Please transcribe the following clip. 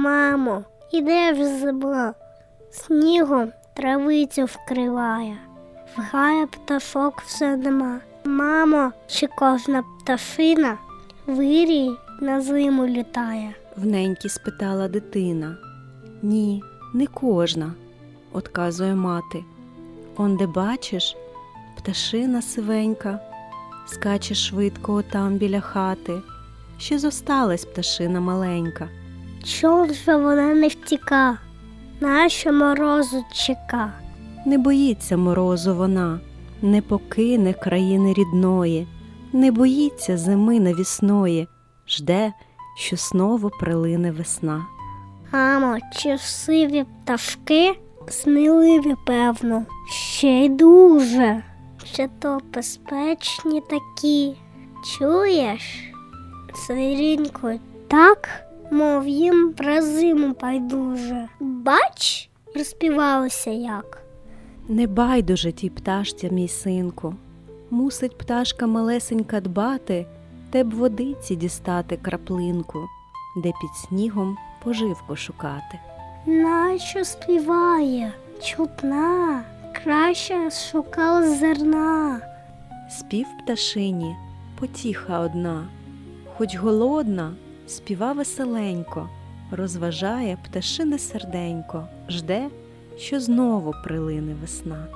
Мамо, іде ж зима, снігом травицю вкриває, в гая пташок все нема. Мамо, чи кожна пташина вирій на зиму літає? Вненькі спитала дитина. Ні, не кожна, отказує мати. Он де бачиш, пташина сивенька, скаче швидко отам біля хати. Ще зосталась пташина маленька. Чом же вона не втіка? Нащо морозу чека? Не боїться морозу вона, не покине країни рідної, не боїться зими навісної, жде, що знову прилине весна. Мамо, чи сиві пташки? Сміливі, певно, ще й дуже. Ще то безпечні такі. Чуєш? Свирінько, так, мов їм про зиму байдуже. Бач, розпівалося як. Не байдуже тій пташці, мій синку, мусить пташка малесенька дбати, те б водиці дістати краплинку, де під снігом поживку шукати. Нащо співає? Чутна, краще шукала зерна. Спів пташині потіха одна, хоч голодна, співа веселенько, розважає пташине серденько, жде, що знову прилине весна.